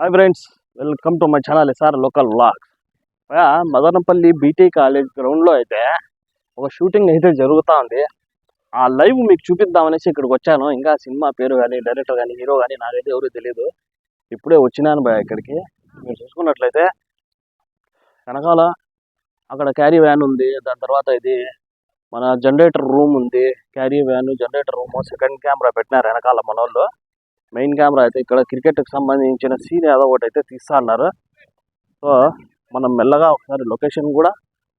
Hi friends welcome to my channel sir local vlog Madanapalle BT college గ్రౌండ్లో అయితే ఒక shooting అయితే జరుగుతూ ఉంది ఆ లైవ్ మీకు చూపిద్దామనేసి ఇక్కడికి వచ్చాను. ఇంకా సినిమా పేరు కానీ డైరెక్టర్ కానీ హీరో కానీ నాకైతే ఎవరు తెలియదు ఇప్పుడే వచ్చినాను భయ ఇక్కడికి. మీరు చూసుకున్నట్లయితే వెనకాల అక్కడ క్యారీ వ్యాన్ ఉంది. దాని తర్వాత ఇది మన జనరేటర్ రూమ్ ఉంది. Caravan generator room second camera పెట్టినారు వెనకాల మన వాళ్ళు మెయిన్ కెమెరా అయితే ఇక్కడ క్రికెట్కి సంబంధించిన సీన్ ఏదో ఒకటి అయితే తీస్తా అన్నారు. సో మనం మెల్లగా ఒకసారి లొకేషన్ కూడా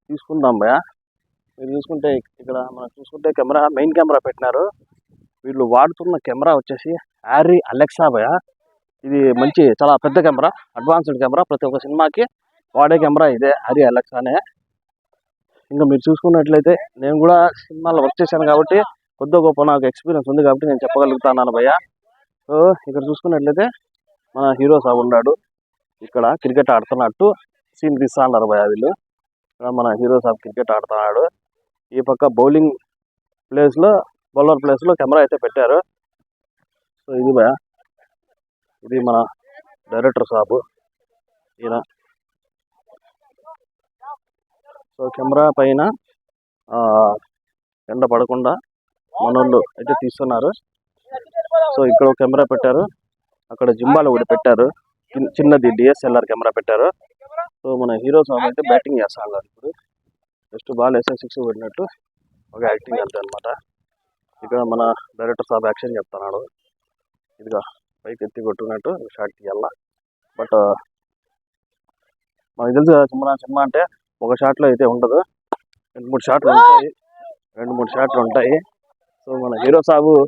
తీసుకుందాం భయ మీరు చూసుకుంటే ఇక్కడ మనం చూసుకుంటే కెమెరా మెయిన్ కెమెరా పెట్టినారు. వీళ్ళు వాడుతున్న కెమెరా వచ్చేసి హ్యారీ అలెక్సా భయ ఇది మంచి చాలా పెద్ద కెమెరా అడ్వాన్స్డ్ కెమెరా. ప్రతి ఒక్క సినిమాకి వాడే కెమెరా ఇదే హరి అలెక్సానే ఇంకా మీరు చూసుకున్నట్లయితే నేను కూడా సినిమాలో వర్క్ చేశాను కాబట్టి కొద్ది గొప్ప నాకు ఎక్స్పీరియన్స్ ఉంది కాబట్టి నేను చెప్పగలుగుతాను భయ్య. సో ఇక్కడ చూసుకున్నట్లయితే మన హీరో సాబ్ ఉన్నాడు. ఇక్కడ క్రికెట్ ఆడుతున్నట్టు సీన్ తీస్తా ఉన్నారు భయ వీళ్ళు ఇక్కడ మన హీరో సాబ్ క్రికెట్ ఆడుతున్నాడు. ఈ పక్క బౌలింగ్ ప్లేస్లో బౌలర్ ప్లేస్లో కెమెరా అయితే పెట్టారు. సో ఇది భయ ఇది మన డైరెక్టర్ సాబు. ఈయన. సో కెమెరా పైన ఎండ పడకుండా మనోళ్ళు అయితే తీస్తున్నారు. సో ఇక్కడ ఒక కెమెరా పెట్టారు. అక్కడ జింబాలు ఒకటి పెట్టారు. చిన్న- చిన్నది డిఎస్ఎల్ఆర్ కెమెరా పెట్టారు. సో మన హీరో సాంగ్ అయితే బ్యాటింగ్ చేస్తా ఇప్పుడు. జస్ట్ బాల్ వేసే సిక్స్ పెట్టినట్టు ఒక యాక్టింగ్ అంతే అనమాట ఇక్కడ మన డైరెక్టర్ సాబ్ యాక్షన్ చెప్తున్నాడు. ఇదిగా పైకి ఎత్తి కొట్టుకున్నట్టు షార్ట్ తీయాల. బట్ మనకు తెలుసు కదా సినిమా సినిమా అంటే ఒక షాట్లో అయితే ఉండదు. రెండు మూడు షాట్లు ఉంటాయి. రెండు మూడు షాట్లు ఉంటాయి. సో మన హీరో సాబు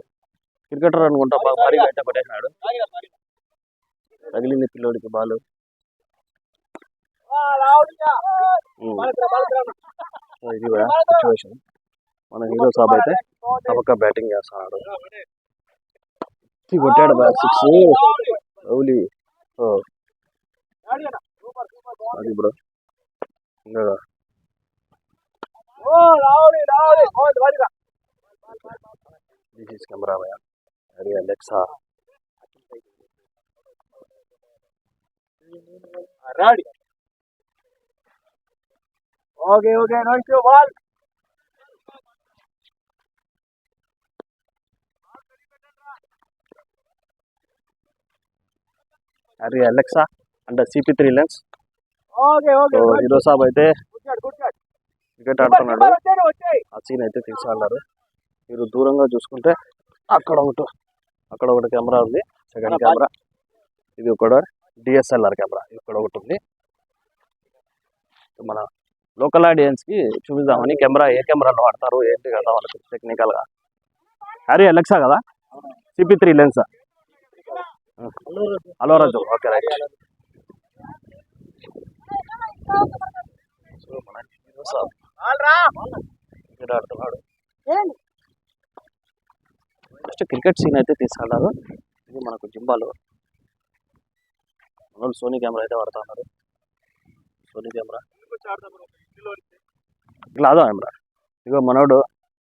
క్రికెటర్ అనుకుంటా బాగా మరీ బయట పట్టేసినాడు తగిలింది పిల్లోడికి బాల్. ఇది సిచ్యువేషన్ మన హీరో సాబ్ అయితే తప్పక బ్యాటింగ్ చేస్తున్నాడు. కొట్టాడు బ్యాట్ సిక్స్ లవ్లీ ఓ. అది బ్రో. ఇంకా దిస్ ఇస్ కెమెరా అరే Alexa okay okay no ball అరే Alexa and CP three lens okay okay so hero సాబ్ అయితే క్రికెట్ ఆడుతున్నాడు. ఆ సీన్ అయితే తీసుకున్నారు మీరు దూరంగా చూసుకుంటే అక్కడ ఒకటి అక్కడ ఒకటి కెమెరా ఉంది. Second camera. ఇది ఒకటి. DSLR camera. ఇక్కడ ఒకటి ఉంది. మన లోకల్ ఆడియన్స్కి చూపిద్దామని కెమెరా ఏ కెమెరాలో వాడతారు ఏంటి కదా వాళ్ళకి టెక్నికల్గా అరే అలెక్సా కదా? CP three lens hello Raju okay right ఆడుతున్నాడు. ఫస్ట్ క్రికెట్ సీన్ అయితే తీసుకెళ్ళారు ఇది మనకు జింబాలో. మనోళ్ళు సోనీ కెమెరా అయితే వాడుతున్నారు సోనీ కెమెరా. గ్లాదో కెమెరా? ఇగో మనోడు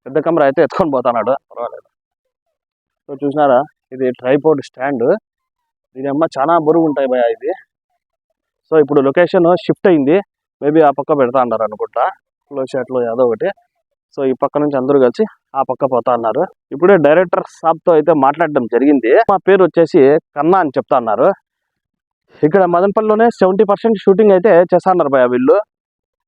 పెద్ద కెమెరా అయితే ఎత్తుకొని పోతున్నాడు. పర్వాలేదు. సో చూసినారా? ఇది ట్రైపోర్డ్ స్టాండ్. దీని అమ్మ చాలా బరువు ఉంటాయి భయ ఇది. సో ఇప్పుడు లొకేషన్ షిఫ్ట్ అయింది. మేబీ ఆ పక్క పెడతా అన్నారు అనుకుంటా. క్లోజ్ షాట్లో ఏదో ఒకటి. సో ఈ పక్క నుంచి అందరూ కలిసి ఆ పక్క పోతా అన్నారు. ఇప్పుడే డైరెక్టర్ సాబ్తో అయితే మాట్లాడడం జరిగింది. మా పేరు వచ్చేసి కన్నా అని చెప్తా అన్నారు. ఇక్కడ మదనపల్లిలోనే సెవెంటీ పర్సెంట్ షూటింగ్ అయితే చేస్తా అన్నారు భయ వీళ్ళు.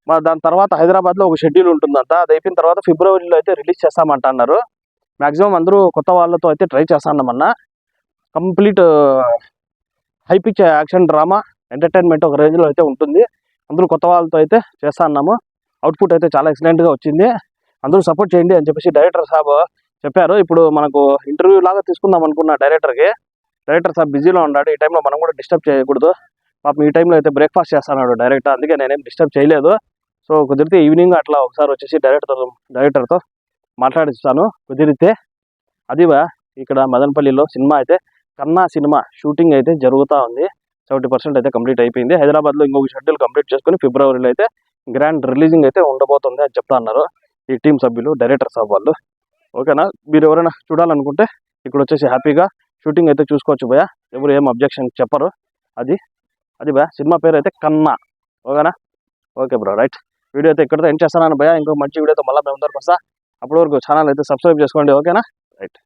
మా దాని తర్వాత హైదరాబాద్లో ఒక షెడ్యూల్ ఉంటుందంట. అది అయిపోయిన తర్వాత ఫిబ్రవరిలో అయితే రిలీజ్ చేస్తామంట అన్నారు. అందరూ కొత్త వాళ్ళతో అయితే try చేస్తామన్నా complete high pitch action drama entertainment ఒక రేంజ్లో అయితే ఉంటుంది. అందరూ కొత్త వాళ్ళతో అయితే చేస్తా అన్నాము. అవుట్పుట్ అయితే చాలా ఎక్సలెంట్గా వచ్చింది. అందరూ సపోర్ట్ చేయండి అని చెప్పేసి డైరెక్టర్ సాబ్ చెప్పారు. ఇప్పుడు మనకు ఇంటర్వ్యూ లాగా తీసుకుందాం అనుకున్న డైరెక్టర్కి డైరెక్టర్ సాబ్ బిజీలో ఉన్నాడు. ఈ టైంలో మనం కూడా డిస్టర్బ్ చేయకూడదు. పాపం ఈ టైంలో అయితే బ్రేక్ఫాస్ట్ చేస్తున్నాడు డైరెక్టర్ అందుకే నేనేం డిస్టర్బ్ చేయలేదు. సో కుదిరితే ఈవినింగ్ అట్లా ఒకసారి వచ్చేసి డైరెక్టర్ డైరెక్టర్తో మాట్లాడిస్తాను. కుదిరితే అదివా ఇక్కడ మదనపల్లిలో సినిమా అయితే కన్నా సినిమా షూటింగ్ అయితే జరుగుతూ ఉంది. సెవెంటీ పర్సెంట్ అయితే కంప్లీట్ అయిపోయింది. హైదరాబాద్లో ఇంకొక షెడ్యూల్ కంప్లీట్ చేసుకొని ఫిబ్రవరిలో అయితే గ్రాండ్ రిలీజింగ్ అయితే ఉండబోతుంది అని చెప్తా అన్నారు. ఈ టీం సభ్యులు డైరెక్టర్ సాబ్ వాళ్ళు ఓకేనా? మీరు ఎవరైనా చూడాలనుకుంటే ఇక్కడ వచ్చేసి హ్యాపీగా షూటింగ్ అయితే చూసుకోవచ్చు భయ ఎవరు ఏం అబ్జెక్షన్ చెప్పరు. అది అది భయ సినిమా పేరు అయితే కన్నా. ఓకేనా? Okay bro right. వీడియో అయితే ఇక్కడితో ఎండ్ చేస్తాను భయ ఇంకో మంచి వీడియోతో మళ్ళీ మేము ముందరకు వస్తా. అప్పటి వరకు ఛానల్ అయితే సబ్స్క్రైబ్ చేసుకోండి. ఓకేనా? రైట్.